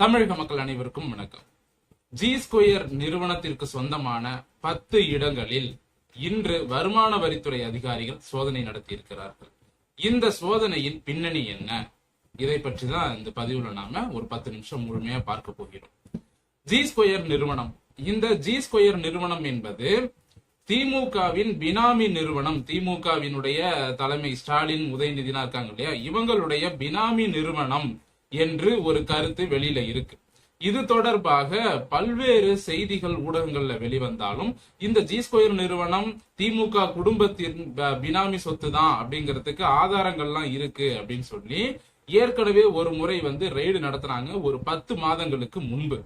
தமிழக மக்கள் அனைவருக்கும் வணக்கம். ஜி ஸ்கொயர் நிறுவனத்திற்கு சொந்தமான பத்து இடங்களில் இன்று வருமான வரித்துறை அதிகாரிகள் சோதனை நடத்தியிருக்கிறார்கள். இந்த சோதனையின் பின்னணி என்ன? இதை பற்றி தான் இந்த பதிவுல நாம ஒரு பத்து நிமிஷம் முழுமையா பார்க்க போகிறோம். ஜி ஸ்கொயர் நிறுவனம். இந்த ஜி ஸ்கொயர் நிறுவனம் என்பது திமுகவின் பினாமி நிறுவனம். திமுகவினுடைய தலைமை ஸ்டாலின் உதயநிதினா இருக்காங்க இல்லையா? இவங்களுடைய பினாமி நிறுவனம். என்று ஒரு கருத்து வெளியில இருக்கு. இது தொடர்பாக பல்வேறு செய்திகள் ஊடகங்கள்ல வெளிவந்தாலும் இந்த ஜி ஸ்கொயர் நிறுவனம் திமுக குடும்பத்தின் ப- பினாமி சொத்து தான் அப்படிங்கிறதுக்கு ஆதாரங்கள்லாம் இருக்கு அப்படின்னு சொல்லி ஏற்கனவே ஒரு முறை வந்து ரெய்டு நடத்துனாங்க ஒரு பத்து மாதங்களுக்கு முன்பு.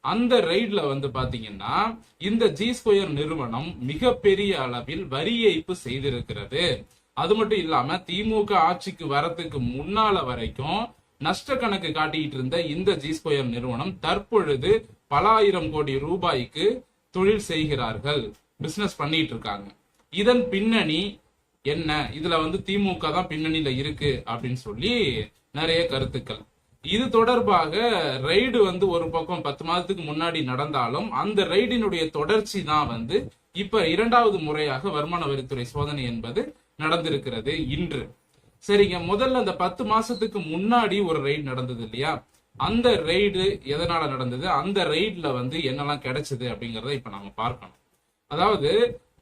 அந்த ரெய்ட்ல வந்து பாத்தீங்கன்னா இந்த ஜி ஸ்கொயர் நிறுவனம் மிகப்பெரிய அளவில் வரி ஏய்ப்பு செய்திருக்கிறது. அது மட்டும் இல்லாம திமுக ஆட்சிக்கு வரத்துக்கு முன்னால வரைக்கும் நஷ்ட கணக்கு காட்டிட்டு இருந்த இந்த ஜி ஸ்கொயர் நிறுவனம் தற்பொழுது பல ஆயிரம் கோடி ரூபாய்க்கு தொழில் செய்கிறார்கள். பிசினஸ் பண்ணிட்டு இருக்காங்க இதன் பின்னணி என்ன? இதுல வந்து திமுக தான் பின்னணியில இருக்கு அப்படின்னு சொல்லி நிறைய கருத்துக்கள். இது தொடர்பாக ரைடு வந்து ஒரு பக்கம் பத்து மாதத்துக்கு முன்னாடி நடந்தாலும் அந்த ரைடினுடைய தொடர்ச்சி தான் வந்து இப்ப இரண்டாவது முறையாக வருமான வரித்துறை சோதனை என்பது நடந்திருக்கிறது இன்று. சரிங்க. முதல்ல அந்த பத்து மாசத்துக்கு முன்னாடி ஒரு ரெய்டு நடந்தது இல்லையா? அந்த ரெய்டு எதனால நடந்தது? அந்த ரெய்டில் வந்து என்னெல்லாம் கிடைச்சது அப்படிங்கிறத இப்ப நாம பார்க்கணும். அதாவது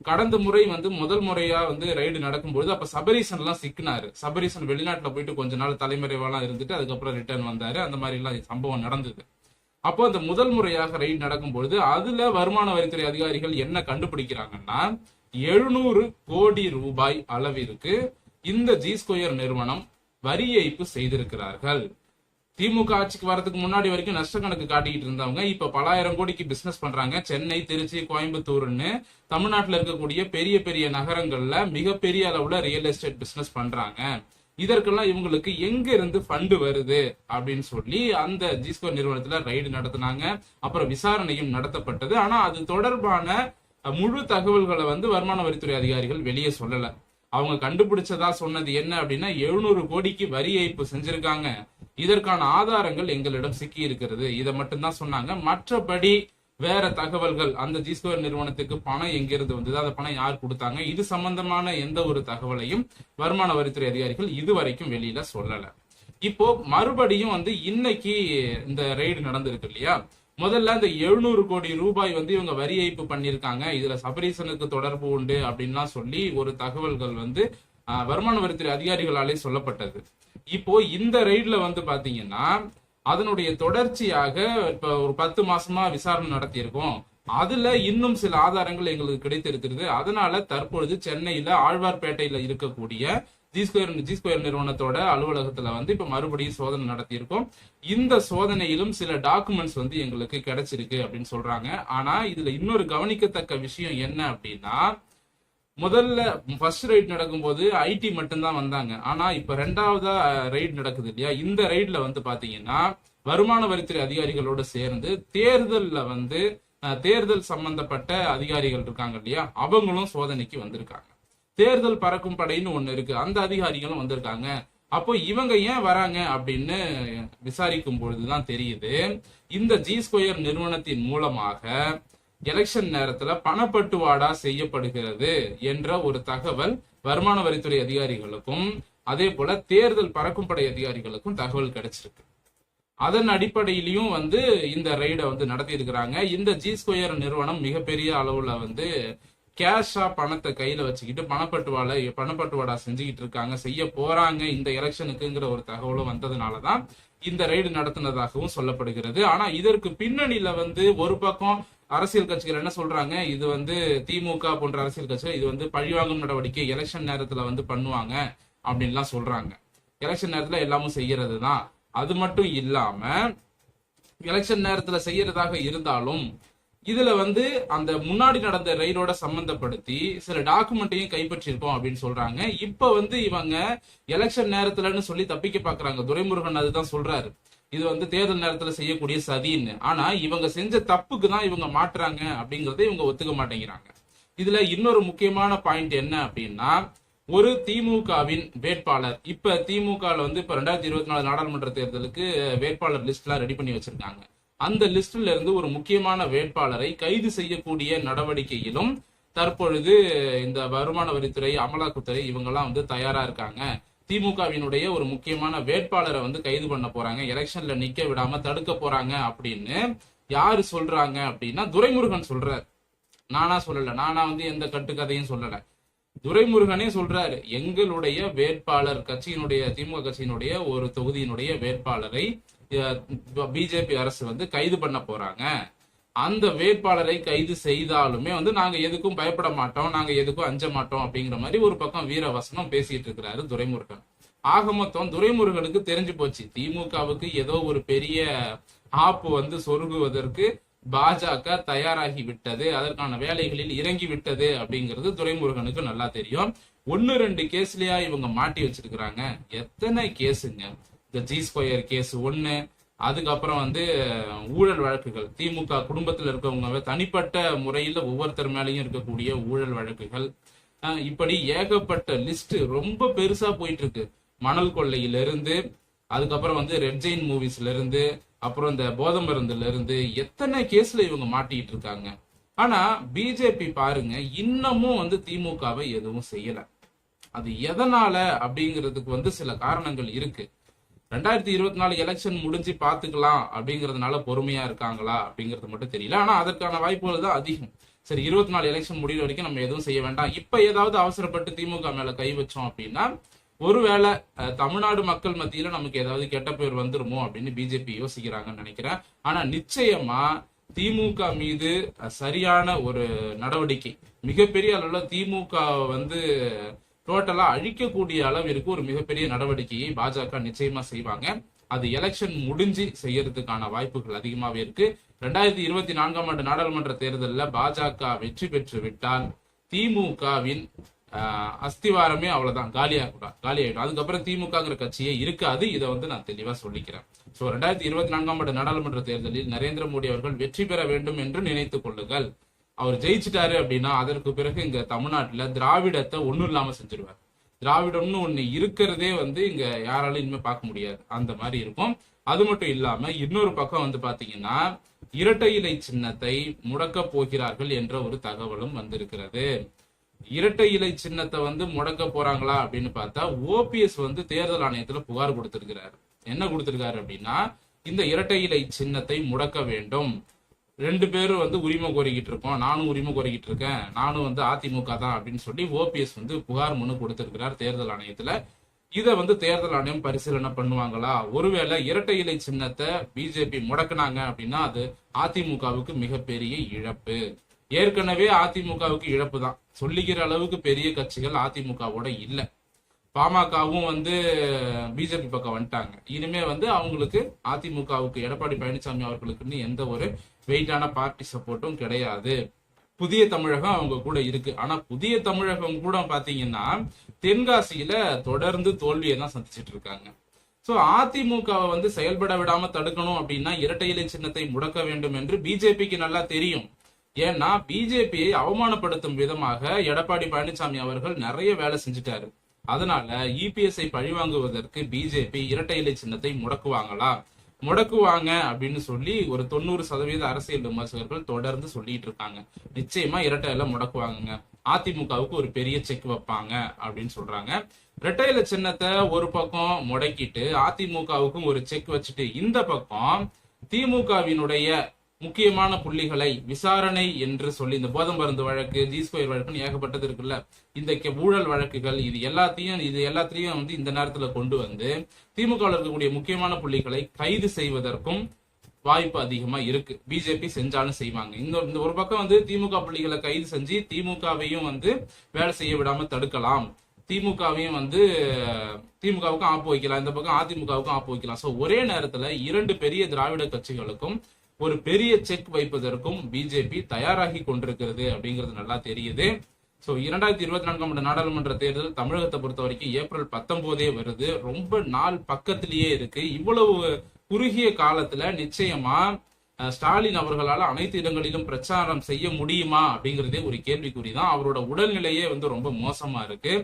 கடந்த முறை வந்து முதல் முறையா வந்து ரைடு நடக்கும்பொழுது அப்ப சபரீசன் எல்லாம் சிக்கினாரு. சபரீசன் வெளிநாட்டுல போயிட்டு கொஞ்ச நாள் தலைமறைவாலாம் இருந்துட்டு அதுக்கப்புறம் ரிட்டர்ன் வந்தாரு. அந்த மாதிரி எல்லாம் சம்பவம் நடந்தது. அப்போ அந்த முதல் முறையாக ரைடு நடக்கும்பொழுது அதுல வருமான வரித்துறை அதிகாரிகள் என்ன கண்டுபிடிக்கிறாங்கன்னா எழுநூறு கோடி ரூபாய் அளவிற்கு இந்த ஜி ஸ்கொயர் நிறுவனம் வரி ஏய்ப்பு செய்திருக்கிறார்கள். திமுக ஆட்சிக்கு வரதுக்கு முன்னாடி வரைக்கும் நஷ்ட கணக்கு காட்டிக்கிட்டு இருந்தவங்க இப்ப பலாயிரம் கோடிக்கு பிசினஸ் பண்றாங்க. சென்னை திருச்சி கோயம்புத்தூர்னு தமிழ்நாட்டில் இருக்கக்கூடிய பெரிய பெரிய நகரங்கள்ல மிகப்பெரிய அளவுல ரியல் எஸ்டேட் பிசினஸ் பண்றாங்க. இதற்கெல்லாம் இவங்களுக்கு எங்க இருந்து ஃபண்டு வருது அப்படின்னு சொல்லி அந்த ஜிஸ்கோ நிறுவனத்துல ரைடு நடத்தினாங்க. அப்புறம் விசாரணையும் நடத்தப்பட்டது. ஆனா அது தொடர்பான முழு தகவல்களை வந்து வருமான வரித்துறை அதிகாரிகள் வெளியே சொல்லல. அவங்க கண்டுபிடிச்சதா சொன்னது என்ன அப்படின்னா எழுநூறு கோடிக்கு வரி ஏய்ப்பு செஞ்சிருக்காங்க. இதற்கான ஆதாரங்கள் எங்களிடம் சிக்கி இருக்கிறது இதை மட்டும்தான் சொன்னாங்க. மற்றபடி வேற தகவல்கள் அந்த ஜி ஸ்கொயர் நிறுவனத்துக்கு பணம் எங்கிருந்து வந்தது அந்த பணம் யார் கொடுத்தாங்க இது சம்பந்தமான எந்த ஒரு தகவலையும் வருமான வரித்துறை அதிகாரிகள் இதுவரைக்கும் வெளியில சொல்லல. இப்போ மறுபடியும் வந்து இன்னைக்கு இந்த ரெய்டு நடந்திருக்கு இல்லையா? முதல்ல அந்த எழுநூறு கோடி ரூபாய் வந்து இவங்க வரி ஏய்ப்பு பண்ணியிருக்காங்க. இதுல சபரீசனுக்கு தொடர்பு உண்டு அப்படின்லாம் சொல்லி ஒரு தகவல்கள் வந்து ஆஹ், வருமான வரித்துறை அதிகாரிகளாலே சொல்லப்பட்டது. இப்போ இந்த ரெய்ட்ல வந்து பாத்தீங்கன்னா அதனுடைய தொடர்ச்சியாக இப்ப ஒரு பத்து மாசமா விசாரணை நடத்தியிருக்கோம். அதுல இன்னும் சில ஆதாரங்கள் எங்களுக்கு கிடைத்திருக்கிறது. அதனால தற்பொழுது சென்னையில ஆழ்வார்பேட்டையில இருக்கக்கூடிய ஜி ஸ்கொயர் ஜி ஸ்கொயர் நிறுவனத்தோட அலுவலகத்துல வந்து இப்ப மறுபடியும் சோதனை நடத்தியிருக்கோம். இந்த சோதனையிலும் சில டாக்குமெண்ட்ஸ் வந்து எங்களுக்கு கிடைச்சிருக்கு அப்படின்னு சொல்றாங்க. ஆனா இதுல இன்னொரு கவனிக்கத்தக்க விஷயம் என்ன அப்படின்னா முதல்ல ஃபர்ஸ்ட் ரைட் நடக்கும்போது ஐடி மட்டும்தான் வந்தாங்க. ஆனா இப்ப ரெண்டாவதா ரைட் நடக்குது இல்லையா? இந்த ரைட்ல வந்து பாத்தீங்கன்னா வருமான வரித்துறை அதிகாரிகளோட சேர்ந்து தேர்தல்ல வந்து தேர்தல் சம்பந்தப்பட்ட அதிகாரிகள் இருக்காங்க இல்லையா? அவங்களும் சோதனைக்கு வந்திருக்காங்க. தேர்தல் பறக்கும் படைன்னு ஒண்ணு இருக்கு. அந்த அதிகாரிகளும் வந்திருக்காங்க. அப்போ இவங்க ஏன் வராங்க அப்படின்னு விசாரிக்கும் பொழுதுதான் தெரியுது. இந்த ஜி ஸ்கொயர் நிறுவனத்தின் மூலமாக எலெக்ஷன் நேரத்துல பணப்பட்டுவாடா செய்யப்படுகிறது என்ற ஒரு தகவல் வருமான வரித்துறை அதிகாரிகளுக்கும் அதே போல தேர்தல் பறக்கும் படை அதிகாரிகளுக்கும் தகவல் கிடைச்சிருக்கு. அதன் அடிப்படையிலையும் வந்து இந்த ரெய்டை வந்து நடத்தி இருக்கிறாங்க இந்த ஜி ஸ்கொயர் நிறுவனம் மிகப்பெரிய அளவுல வந்து கேஷா பணத்தை கையில வச்சுக்கிட்டு பணப்பட்டுவாடா பணப்பட்டுவாடா செஞ்சுக்கிட்டு இருக்காங்க செய்ய போறாங்க இந்த எலெக்ஷனுக்குங்கிற ஒரு தகவலும் வந்ததுனாலதான் இந்த ரெய்டு நடத்தினதாகவும் சொல்லப்படுகிறது. ஆனா இதற்கு பின்னணியில வந்து ஒரு பக்கம் அரசியல் கட்சிகள் என்ன சொல்றாங்க? இது வந்து திமுக போன்ற அரசியல் கட்சிகள் இது வந்து பழிவாங்கும் நடவடிக்கை எலெக்ஷன் நேரத்துல வந்து பண்ணுவாங்க அப்படின்லாம் சொல்றாங்க. எலெக்ஷன் நேரத்துல எல்லாமும் செய்யறது தான் அது மட்டும் இல்லாம எலெக்ஷன் நேரத்துல செய்யறதாக இருந்தாலும் இதுல வந்து அந்த முன்னாடி நடந்த ரெய்டோட சம்பந்தப்படுத்தி சில டாக்குமெண்ட்டையும் கைப்பற்றியிருக்கோம் அப்படின்னு சொல்றாங்க. இப்ப வந்து இவங்க எலெக்ஷன் நேரத்துலன்னு சொல்லி தப்பிக்க பாக்குறாங்க. துரைமுருகன் அதுதான் சொல்றாரு. இது வந்து தேர்தல் நேரத்துல செய்யக்கூடிய சதின்னு. ஆனா இவங்க செஞ்ச தப்புக்கு தான் இவங்க மாட்டுறாங்க அப்படிங்கறத இவங்க ஒத்துக்க மாட்டேங்கிறாங்க. இதுல இன்னொரு முக்கியமான பாயிண்ட் என்ன அப்படின்னா ஒரு திமுகவின் வேட்பாளர் இப்ப திமுக வந்து இப்ப ரெண்டாயிரத்தி இருபத்தி நாலு நாடாளுமன்ற தேர்தலுக்கு வேட்பாளர் லிஸ்ட்லாம் ரெடி பண்ணி வச்சிருக்காங்க. அந்த லிஸ்ட்ல இருந்து ஒரு முக்கியமான வேட்பாளரை கைது செய்யக்கூடிய நடவடிக்கையிலும் தற்பொழுது இந்த வருமான வரித்துறை அமலாக்கத்துறை இவங்கெல்லாம் வந்து தயாரா இருக்காங்க. திமுகவினுடைய ஒரு முக்கியமான வேட்பாளரை வந்து கைது பண்ண போறாங்க. எலெக்ஷன்ல நிக்க விடாம தடுக்க போறாங்க அப்படின்னு யாரு சொல்றாங்க அப்படின்னா துரைமுருகன் சொல்றாரு. நானா சொல்லல. நானா வந்து எந்த கட்டுக்கதையும் சொல்லல. துரைமுருகனே சொல்றாரு எங்களுடைய வேட்பாளர் கட்சியினுடைய திமுக கட்சியினுடைய ஒரு தொகுதியினுடைய வேட்பாளரை பிஜேபி அரசு வந்து கைது பண்ண போறாங்க. அந்த வேட்பாளரை கைது செய்தாலுமே வந்து நாங்க எதுக்கும் பயப்பட மாட்டோம் நாங்க எதுக்கும் அஞ்ச மாட்டோம் அப்படிங்கிற மாதிரி ஒரு பக்கம் வீரவசனம் பேசிட்டு இருக்கிறாரு துரைமுருகன். ஆக மொத்தம் துரைமுருகனுக்கு தெரிஞ்சு போச்சு. திமுகவுக்கு ஏதோ ஒரு பெரிய ஆப்பு வந்து சொருகுவதற்கு பாஜக தயாராகி விட்டது அதற்கான வேலைகளில் இறங்கி விட்டது அப்படிங்கிறது துரைமுருகனுக்கு நல்லா தெரியும். ஒன்னு ரெண்டு கேஸ்லயா இவங்க மாட்டி வச்சிருக்கிறாங்க. எத்தனை கேஸுங்க? இந்த ஜி ஸ்கொயர் கேஸ் ஒன்னு அதுக்கப்புறம் வந்து ஊழல் வழக்குகள். திமுக குடும்பத்தில் இருக்கவங்க தனிப்பட்ட முறையில் ஒவ்வொருத்தர் மேலேயும் இருக்கக்கூடிய ஊழல் வழக்குகள். இப்படி ஏகப்பட்ட லிஸ்ட் ரொம்ப பெருசா போயிட்டு இருக்கு மணல் கொள்ளையிலிருந்து அதுக்கப்புறம் வந்து ரெட் ஜெயின் மூவிஸ்ல இருந்து அப்புறம் இந்த போதை மருந்துல இருந்து எத்தனை கேஸ்ல இவங்க மாட்டிட்டு இருக்காங்க ஆனா பிஜேபி பாருங்க இன்னமும் வந்து திமுகவை எதுவும் செய்யல. அது எதனால அப்படிங்கிறதுக்கு வந்து சில காரணங்கள் இருக்கு. ரெண்டாயிரத்தி இருபத்தி நாலு எலெக்ஷன் முடிஞ்சு பாத்துக்கலாம் அப்படிங்கறதுனால பொறுமையா இருக்காங்களா அப்படிங்கறது மட்டும் தெரியல. ஆனா அதற்கான வாய்ப்புகள் தான் அதிகம். சரி இருபத்தி நாலு எலெக்ஷன் முடிகிற வரைக்கும் நம்ம எதுவும் செய்ய வேண்டாம். இப்ப ஏதாவது அவசரப்பட்டு திமுக மேல கை வச்சோம் அப்படின்னா ஒருவேளை தமிழ்நாடு மக்கள் மத்தியில நமக்கு ஏதாவது கெட்ட பேர் வந்துருமோ அப்படின்னு பிஜேபி யோசிக்கிறாங்கன்னு நினைக்கிறேன். ஆனா நிச்சயமா திமுக மீது சரியான ஒரு நடவடிக்கை மிகப்பெரிய அளவுல திமுக வந்து டோட்டலா அழிக்கக்கூடிய அளவிற்கு ஒரு மிகப்பெரிய நடவடிக்கையை பாஜக நிச்சயமா செய்வாங்க. அது எலெக்ஷன் முடிஞ்சு செய்யறதுக்கான வாய்ப்புகள் அதிகமாவே இருக்கு. ரெண்டாயிரத்தி இருபத்தி நான்காம் ஆண்டு நாடாளுமன்ற தேர்தலில் பாஜக வெற்றி பெற்று விட்டால் திமுகவின் அஸ்திவாரமே அவ்வளவுதான். காலியாகிடும் காலியாயிடும். அதுக்கப்புறம் திமுகங்கிற கட்சியே இருக்காது. இதை வந்து நான் தெளிவா சொல்லிக்கிறேன். சோ ரெண்டாயிரத்தி இருபத்தி நான்காம் ஆண்டு நாடாளுமன்ற தேர்தலில் நரேந்திர மோடி அவர்கள் வெற்றி பெற வேண்டும் என்று நினைத்துக் கொள்ளுங்கள். அவர் ஜெயிச்சிட்டாரு அப்படின்னா அதற்கு பிறகு இங்க தமிழ்நாட்டுல திராவிடத்தை ஒண்ணும் இல்லாம செஞ்சிருவார். திராவிடம்னு ஒண்ணு இருக்கிறதே வந்து இங்க யாராலும் இனிமே பார்க்க முடியாது. அந்த மாதிரி இருக்கும். அது மட்டும் இல்லாம இன்னொரு பக்கம் வந்து பாத்தீங்கன்னா இரட்டை இலை சின்னத்தை முடக்க போகிறார்கள் என்ற ஒரு தகவலும் வந்திருக்கிறது. இரட்டை இலை சின்னத்தை வந்து முடக்க போறாங்களா அப்படின்னு பார்த்தா ஓபிஎஸ் வந்து தேர்தல் ஆணையத்துல புகார் கொடுத்திருக்கிறாரு. என்ன கொடுத்திருக்காரு அப்படின்னா இந்த இரட்டை இலை சின்னத்தை முடக்க வேண்டும். ரெண்டு பேரும் வந்து உரிமை கோரிக்கிட்டு இருக்கோம். நானும் உரிமை கோரிக்கிட்டு இருக்கேன். நானும் வந்து அதிமுக தான் அப்படின்னு சொல்லி ஓபிஎஸ் வந்து புகார் மனு கொடுத்திருக்கிறார் தேர்தல் ஆணையத்துல. இதை வந்து தேர்தல் ஆணையம் பரிசீலனை பண்ணுவாங்களா? ஒருவேளை இரட்டை இலை சின்னத்தை பிஜேபி முடக்குனாங்க அப்படின்னா அது அதிமுகவுக்கு மிகப்பெரிய இழப்பு. ஏற்கனவே அதிமுகவுக்கு இழப்பு தான். சொல்லிக்கிற அளவுக்கு பெரிய கட்சிகள் அதிமுகவோட இல்லை. பாமகவும் வந்து பிஜேபி பக்கம் வந்துட்டாங்க. இனிமே வந்து அவங்களுக்கு அதிமுகவுக்கு எடப்பாடி பழனிசாமி அவர்களுக்குன்னு எந்த ஒரு வெயிட்டான பார்ட்டி சப்போர்ட்டும் கிடையாது. புதிய தமிழகம் அவங்க கூட இருக்கு. ஆனா புதிய தமிழகம் கூட பாத்தீங்கன்னா தென்காசியில தொடர்ந்து தோல்வியை தான் சந்திச்சிட்டு இருக்காங்க. சோ அதிமுகவை வந்து செயல்பட விடாம தடுக்கணும் அப்படின்னா இரட்டை இலை சின்னத்தை முடக்க வேண்டும் என்று பிஜேபிக்கு நல்லா தெரியும். ஏன்னா பிஜேபியை அவமானப்படுத்தும் விதமாக எடப்பாடி பழனிசாமி அவர்கள் நிறைய வேலை செஞ்சுட்டாரு. அதனால இபிஎஸ்ஐ பழிவாங்குவதற்கு பிஜேபி இரட்டை இலை சின்னத்தை முடக்குவாங்களா? முடக்குவாங்க அப்படின்னு சொல்லி ஒரு தொண்ணூறு சதவீத அரசியல் விமர்சகர்கள் தொடர்ந்து சொல்லிட்டு இருக்காங்க. நிச்சயமா இரட்டை இலை முடக்குவாங்கங்க. அதிமுகவுக்கு ஒரு பெரிய செக் வைப்பாங்க அப்படின்னு சொல்றாங்க. இரட்டையில சின்னத்தை ஒரு பக்கம் முடக்கிட்டு அதிமுகவுக்கும் ஒரு செக் வச்சுட்டு இந்த பக்கம் திமுகவினுடைய முக்கியமான புள்ளிகளை விசாரணை என்று சொல்லி இந்த போதம் மருந்து வழக்கு ஜி ஸ்கொயர் வழக்குன்னு ஏகப்பட்டது இருக்குல்ல. இந்த ஊழல் வழக்குகள் இது எல்லாத்தையும் இது எல்லாத்தையும் வந்து இந்த நேரத்துல கொண்டு வந்து திமுக இருக்கக்கூடிய முக்கியமான புள்ளிகளை கைது செய்வதற்கும் வாய்ப்பு அதிகமா இருக்கு. பிஜேபி செஞ்சாலும் செய்வாங்க. இந்த இந்த ஒரு பக்கம் வந்து திமுக புள்ளிகளை கைது செஞ்சு திமுகவையும் வந்து வேலை செய்ய விடாம தடுக்கலாம். திமுகவையும் வந்து திமுகவுக்கும் ஆப்பு வைக்கலாம். இந்த பக்கம் அதிமுகவுக்கும் ஆப்பு வைக்கலாம். சோ ஒரே நேரத்துல இரண்டு பெரிய திராவிட கட்சிகளுக்கும் ஒரு பெரிய செக் வைப்பதற்கும் பிஜேபி தயாராகி கொண்டிருக்கிறது அப்படிங்கிறது நல்லா தெரியுது. ஸோ இரண்டாயிரத்தி இருபத்தி நான்காம் ஆண்டு நாடாளுமன்ற தேர்தல் தமிழகத்தை பொறுத்த வரைக்கும் ஏப்ரல் பத்தொன்பதே வருது. ரொம்ப நாள் பக்கத்திலேயே இருக்கு. இவ்வளவு குறுகிய காலத்துல நிச்சயமா ஸ்டாலின் அவர்களால் அனைத்து இடங்களிலும் பிரச்சாரம் செய்ய முடியுமா அப்படிங்கிறதே ஒரு கேள்விக்குறி தான் அவரோட உடல்நிலையே வந்து ரொம்ப மோசமா இருக்கு.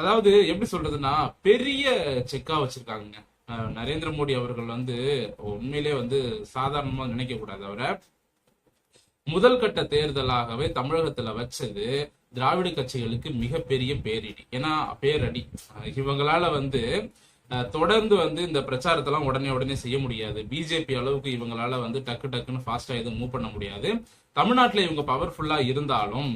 அதாவது எப்படி சொல்றதுன்னா பெரிய செக்கா வச்சிருக்காங்க நரேந்திர மோடி அவர்கள் வந்து உண்மையிலே வந்து சாதாரணமா நினைக்க கூடாது அவரை. முதல் கட்ட தேர்தலாகவே தமிழகத்துல வச்சது திராவிட கட்சிகளுக்கு மிகப்பெரிய பேரிடி. ஏன்னா பேரடி. இவங்களால வந்து தொடர்ந்து வந்து இந்த பிரச்சாரத்தெல்லாம் உடனே உடனே செய்ய முடியாது. பிஜேபி அளவுக்கு இவங்களால வந்து டக்கு டக்குன்னு ஃபாஸ்டா எதுவும் மூவ் பண்ண முடியாது. தமிழ்நாட்டுல இவங்க பவர்ஃபுல்லா இருந்தாலும்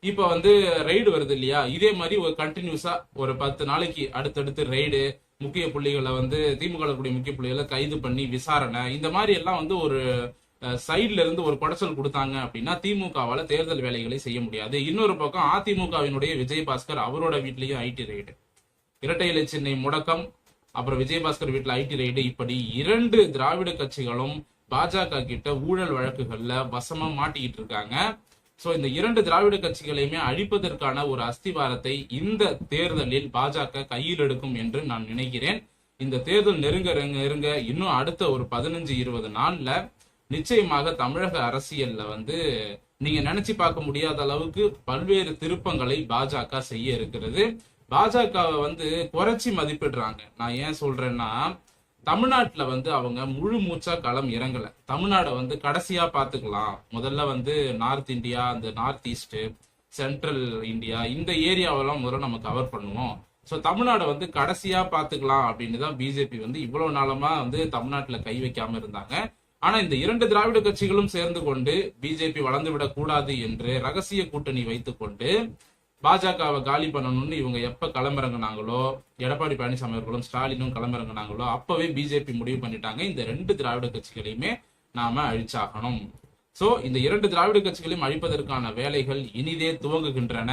இப்ப வந்து ரெய்டு வருது இல்லையா? இதே மாதிரி ஒரு கண்டினியூஸா ஒரு பத்து நாளைக்கு அடுத்தடுத்து ரெய்டு முக்கிய புள்ளிகளை வந்து திமுக கூடிய முக்கிய புள்ளிகளை கைது பண்ணி விசாரணை. இந்த மாதிரி எல்லாம் வந்து ஒரு சைட்ல இருந்து ஒரு குடைச்சல் கொடுத்தாங்க அப்படின்னா திமுகவால தேர்தல் வேலைகளை செய்ய முடியாது. இன்னொரு பக்கம் அதிமுகவினுடைய விஜயபாஸ்கர் அவரோட வீட்லயும் ஐடி ரைடு இரட்டை இலை சென்னை முடக்கம் அப்புறம் விஜயபாஸ்கர் வீட்டுல ஐடி ரைடு இப்படி இரண்டு திராவிட கட்சிகளும் பாஜக கிட்ட ஊழல் வழக்குகள்ல வசமா மாட்டிக்கிட்டு இருக்காங்க. சோ இந்த இரண்டு திராவிட கட்சிகளையுமே அழிப்பதற்கான ஒரு அஸ்திவாரத்தை இந்த தேர்தலில் பாஜக கையில் எடுக்கும் என்று நான் நினைக்கிறேன். இந்த தேர்தல் நெருங்க நெருங்க நெருங்க இன்னும் அடுத்த ஒரு பதினஞ்சு இருபது நாள்ல நிச்சயமாக தமிழக அரசியல்ல வந்து நீங்க நினைச்சு பார்க்க முடியாத அளவுக்கு பல்வேறு திருப்பங்களை பாஜக செய்ய இருக்கிறது. பாஜகவை வந்து குறைச்சி மதிப்பிடுறாங்க. நான் ஏன் சொல்றேன்னா தமிழ்நாட்டில் வந்து அவங்க முழு மூச்சா களம் இறங்கலை. தமிழ்நாடை வந்து கடைசியா பார்த்துக்கலாம் முதல்ல வந்து நார்த் இந்தியா அந்த நார்த் ஈஸ்ட் சென்ட்ரல் இந்தியா இந்த ஏரியாவெல்லாம் முதல்ல நம்ம கவர் பண்ணுவோம். ஸோ தமிழ்நாடை வந்து கடைசியா பார்த்துக்கலாம் அப்படின்னு தான் பிஜேபி வந்து இவ்வளவு நாளமா வந்து தமிழ்நாட்டில் கை வைக்காம இருந்தாங்க. ஆனா இந்த இரண்டு திராவிட கட்சிகளும் சேர்ந்து கொண்டு பிஜேபி வளர்ந்து விடக்கூடாது என்று ரகசிய கூட்டணி வைத்துக்கொண்டு பாஜகவை காலி பண்ணணும்னு இவங்க எப்ப களமிறங்குனாங்களோ எடப்பாடி பழனிசாமி அவர்களும் ஸ்டாலினும் களமிறங்குனாங்களோ அப்பவே பிஜேபி முடிவு பண்ணிட்டாங்க. இந்த ரெண்டு திராவிட கட்சிகளையுமே நாம அழிச்சாகணும். சோ இந்த இரண்டு திராவிட கட்சிகளையும் அழிப்பதற்கான வேலைகள் இனிதே துவங்குகின்றன.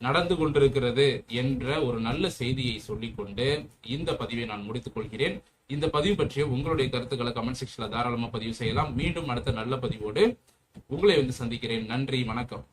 நடந்து கொண்டிருக்கிறது என்ற ஒரு நல்ல செய்தியை சொல்லிக்கொண்டு இந்த பதிவை நான் முடித்துக் கொள்கிறேன். இந்த பதிவு பற்றிய உங்களுடைய கருத்துக்களை கமெண்ட் செக்ஷன்ல தாராளமா பதிவு செய்யலாம். மீண்டும் அடுத்த நல்ல பதிவோடு உங்களை வந்து சந்திக்கிறேன். நன்றி வணக்கம்.